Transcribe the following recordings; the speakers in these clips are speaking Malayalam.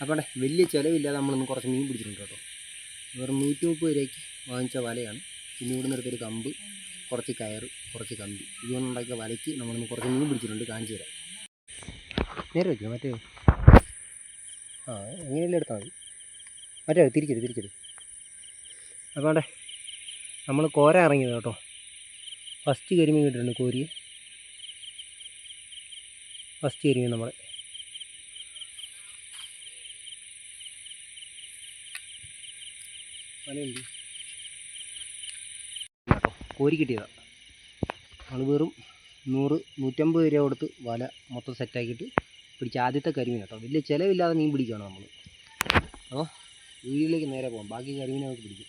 അപ്പോൾ വലിയ ചിലവില്ലാതെ നമ്മളൊന്ന് കുറച്ച് മീൻ പിടിച്ചിട്ടുണ്ട് കേട്ടോ. വെറും നൂറ്റി മുപ്പത് രൂപയ്ക്ക് വാങ്ങിച്ച വലയാണ്. പിന്നെ ഇവിടെ നിന്നെടുത്തൊരു കമ്പ് കുറച്ച് കയറ് കുറച്ച് കമ്പി. ഇതുകൊണ്ടുണ്ടാക്കിയ വലയ്ക്ക് നമ്മളൊന്ന് കുറച്ച് മീൻ പിടിച്ചിട്ടുണ്ട് കാണിച്ചു തരാം. നേരെ വയ്ക്കുക മറ്റേ ആ എങ്ങനെയല്ലേ എടുത്താൽ മതി. മറ്റേ തിരിച്ചെടു തിരിച്ചെടു അപ്പോൾ അവിടെ നമ്മൾ കോര ഇറങ്ങിയത് കേട്ടോ. ഫസ്റ്റ് കരിമീൻ കിട്ടിയിട്ടുണ്ട് കോരി ഫസ്റ്റ് കരിമീൻ നമ്മളെ. വലയുണ്ട് കേട്ടോ കോരി കിട്ടിയതാണ് നമ്മൾ വെറും നൂറ് നൂറ്റമ്പത് രൂപ കൊടുത്ത് വല മൊത്തം സെറ്റാക്കിയിട്ട് പിടിച്ച ആദ്യത്തെ കരിമീൻ കേട്ടോ. വലിയ ചിലവില്ലാതെ മീൻ പിടിക്കുകയാണ് നമ്മൾ അപ്പോൾ വീട്ടിലേക്ക് നേരെ പോകാം ബാക്കി കരിമീൻ നമുക്ക് പിടിക്കും.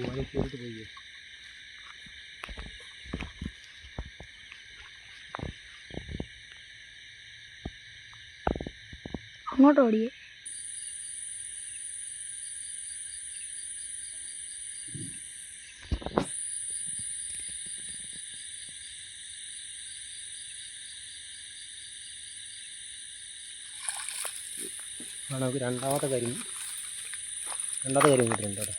വല കയറിട്ട് പോയി അങ്ങോട്ട് ഓടിയേ ആ നമുക്ക് രണ്ടാമത്തെ കാര്യം. രണ്ടാമത്തെ കാര്യം കിട്ടിയിട്ടുണ്ട് കേട്ടോ.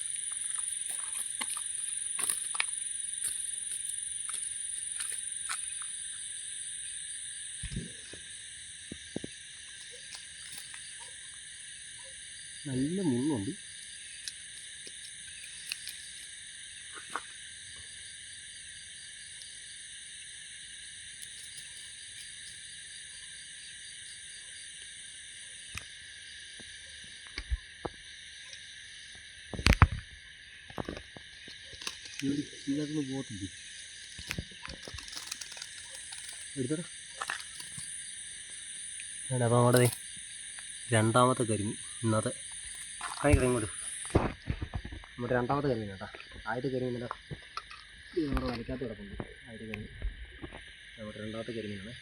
നല്ല മുള്ളുണ്ട്. ഇതിനകത്തുനിന്ന് പോകത്തില്ലേ എടുത്തോടാ വേണ്ട അപ്പോൾ രണ്ടാമത്തെ കരിമീൻ. ഇന്നത്തെ. കാണിക്കട്ടെ ഇങ്ങോട്ട്. നമ്മുടെ രണ്ടാമത്തെ കരിമീൻ കേട്ടോ. ആദ്യത്തെ കരിമീൻ എന്താ നമ്മുടെ വലിക്കാത്ത കിടപ്പുണ്ട്. ആദ്യത്തെ കരിമീൻ. നമ്മുടെ രണ്ടാമത്തെ കരിമീനാണ്.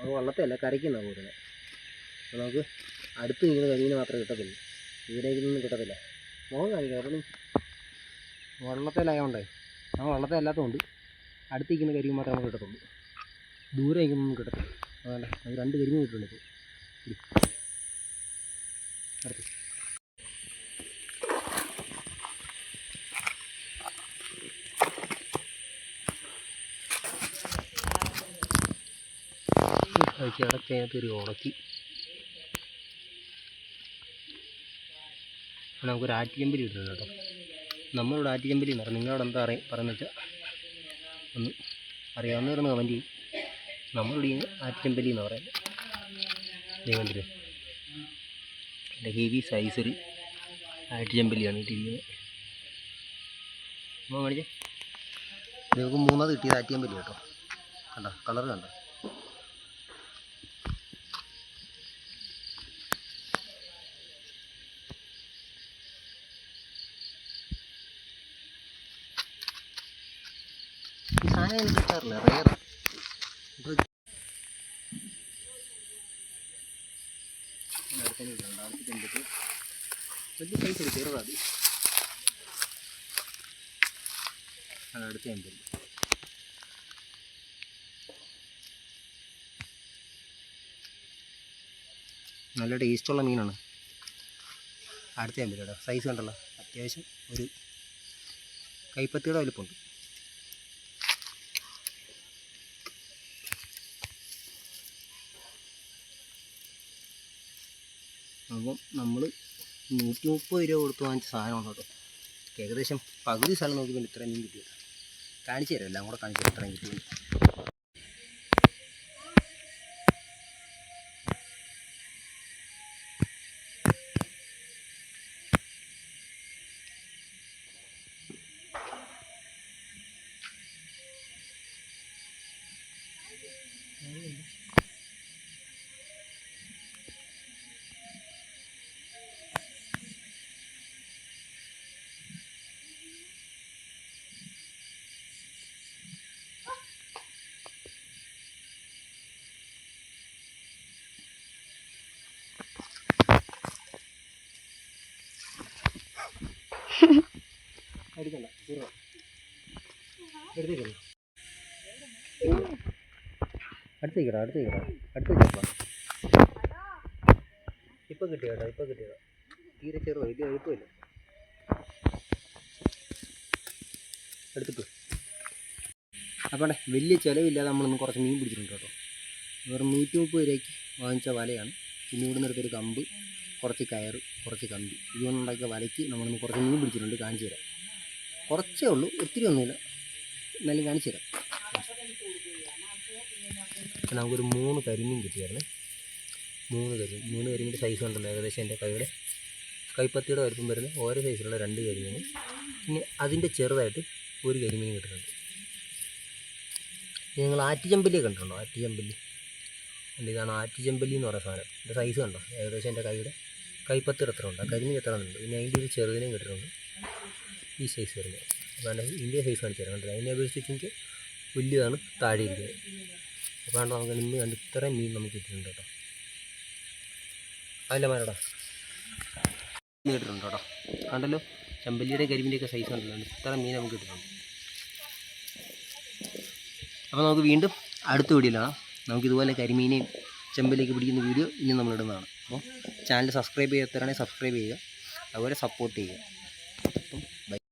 അത് വള്ളത്തല്ല കരയ്ക്കുന്ന കൂടുതൽ അപ്പോൾ നമുക്ക് അടുത്ത് നിൽക്കുന്ന കരിമീൻ മാത്രമേ കിട്ടത്തുള്ളൂ. ഇതിലേക്ക് കിട്ടത്തില്ല. മുഖം കാണിക്കാം വെള്ളത്തിലായതുകൊണ്ടേ നമ്മൾ വള്ളത്തെ അല്ലാത്തതുകൊണ്ട് അടുത്ത് നിൽക്കുന്ന കരിമീൻ മാത്രമേ നമുക്ക് കിട്ടത്തുള്ളൂ. ദൂരെ നിൽക്കുന്നൊന്നും കിട്ടത്തില്ല. അതല്ല നമുക്ക് രണ്ട് കരിമീൻ കിട്ടുന്നുണ്ട് ഇപ്പോൾ. അടുത്ത്. അടച്ചതിനകത്ത് ഒരു ഉടക്കി നമുക്കൊരു ആറ്റിക്കമ്പലി കിട്ടുന്നുണ്ട് കേട്ടോ. നമ്മളിവിടെ ആറ്റിക്കമ്പലി എന്ന് പറഞ്ഞു നിങ്ങളവിടെ എന്താ അറിയ പറയുന്നത് വെച്ചാൽ ഒന്ന് അറിയാവുന്നവരൊന്ന് കമന്റ് ചെയ്യും. നമ്മളിവിടെ ഈ ആറ്റിയമ്പലി എന്ന് പറയുന്നത് എന്റെ ഹെവി സൈസൊരു ആറ്റിക്കമ്പലിയാണ് കിട്ടിയിരിക്കുന്നത് അപ്പോൾ കാണിച്ചേ. നിങ്ങൾക്ക് മൂന്നാമത് കിട്ടിയത് ആറ്റിക്കമ്പലി കേട്ടോ. കണ്ടോ? കളർ കണ്ടോ? ഈ സാധനം എനിക്ക് കിട്ടാറില്ല റെയർ വലിയ സൈസ് ചെറുതാണ് അത് അടുത്ത എന്തല്ല നല്ല ടേസ്റ്റുള്ള മീനാണ് അടുത്ത എമ്പലിയുടെ സൈസ് കണ്ടല്ലോ അത്യാവശ്യം ഒരു കൈപ്പത്തിയുടെ വലിപ്പമുണ്ട് അപ്പം നമ്മൾ നൂറ്റി മുപ്പത് രൂപ കൊടുത്ത് വാങ്ങിച്ച സാധനമാണ് കേട്ടോ ഏകദേശം പകുതി സ്ഥലം നോക്കിയപ്പോൾ ഇത്രയും മീൻ കിട്ടിയത് കാണിച്ചു തരാം എല്ലാം കൂടെ കാണിച്ചു തരാം ഇത്രയും കിട്ടിയത് എടുത്തേക്ക് നീ. അടുത്തേക്കടാ അടുത്തേക്കടാ അടുത്ത് വെച്ചപ്പാ ഇപ്പം കിട്ടിയതാ ഇപ്പം കിട്ടിയതാ തീരെ ചെറുതാ വലിയ എളുപ്പമില്ല. എടുത്തിട്ടു. അപ്പോൾ വലിയ ചിലവില്ലാതെ നമ്മളൊന്ന് കുറച്ച് മീൻ പിടിച്ചിട്ടുണ്ട് കേട്ടോ. വെറും നൂറ്റി മുപ്പത് രൂപയ്ക്ക് വാങ്ങിച്ച വലയാണ്. പിന്നെ ഇവിടെ നിന്നെടുത്തൊരു കമ്പ് കുറച്ച് കയറ് കുറച്ച് കമ്പി. ഇതുകൊണ്ടുണ്ടാക്കിയ വലയ്ക്ക് നമ്മളൊന്ന് കുറച്ച് മീൻ പിടിച്ചിട്ടുണ്ട് കാണിച്ചു തരാം. കുറച്ചേ ഉള്ളൂ ഒത്തിരി ഒന്നുമില്ല. എന്നാലും കാണിച്ചു തരാം. അപ്പം നമുക്കൊരു മൂന്ന് കരിമീൻ കിട്ടിയായിരുന്നു. മൂന്ന് കരിമീൻ മൂന്ന് കരിമീന്റെ സൈസ് ഉണ്ടല്ലോ ഏകദേശം എന്റെ കൈയുടെ. കൈപ്പത്തിയുടെ വലുപ്പം വരുന്ന ഓരോ സൈസിലുള്ള രണ്ട് കരിമീൻ. പിന്നെ അതിന്റെ ചെറുതായിട്ട് ഒരു കരിമീൻ കിട്ടുന്നുണ്ട്. നിങ്ങൾ ആറ്റിച്ചമ്പല്ലി കണ്ടിട്ടുണ്ടോ? ആറ്റിച്ചമ്പല്ലി. എന്റെ ഇതാണ് ആറ്റിച്ചമ്പല്ലി എന്ന് പറയുന്ന സാധനം? എന്റെ സൈസ് കണ്ടോ? ഏകദേശം എന്റെ കൈയുടെ കൈപ്പത്തിയുടെ എത്ര ഉണ്ട് കരിമീൻ എത്ര ഉണ്ട്? പിന്നെ അതിന്റെ ഒരു ചെറുതിനെയും കിട്ടുന്നുണ്ട്. ഈ സൈസ് വരുന്നത് അതാണ് ഇന്ത്യ സൈസ് കാണിച്ചു തരാം കണ്ടില്ല അതിനെ അപേക്ഷിച്ച് എനിക്ക് വലിയതാണ് താഴെ ഇരിക്കുന്നത് അപ്പോൾ കണ്ടോ? നമുക്ക് ഇന്ന് കണ്ട് ഇത്രയും മീൻ നമുക്ക് കിട്ടിയിട്ടുണ്ട് കേട്ടോ. അല്ല മരടാ കിട്ടിയിട്ടുണ്ട് കേട്ടോ കണ്ടല്ലോ? ചെമ്പല്ലിയുടെ കരിമീന്റെയൊക്കെ സൈസ് കണ്ടല്ലോ. ഇത്ര മീൻ നമുക്ക് കിട്ടിയിട്ടുണ്ട്. അപ്പോൾ നമുക്ക് വീണ്ടും അടുത്ത വീഡിയോയിലാണ് നമുക്ക് ഇതുപോലെ കരിമീനെയും ചെമ്പല്ലിയൊക്കെ പിടിക്കുന്ന വീഡിയോ ഇനി നമ്മളിടുന്നതാണ് അപ്പോൾ ചാനൽ സബ്സ്ക്രൈബ് ചെയ്യാത്തവരാണെങ്കിൽ സബ്സ്ക്രൈബ് ചെയ്യുക. അതുപോലെ സപ്പോർട്ട് ചെയ്യുക.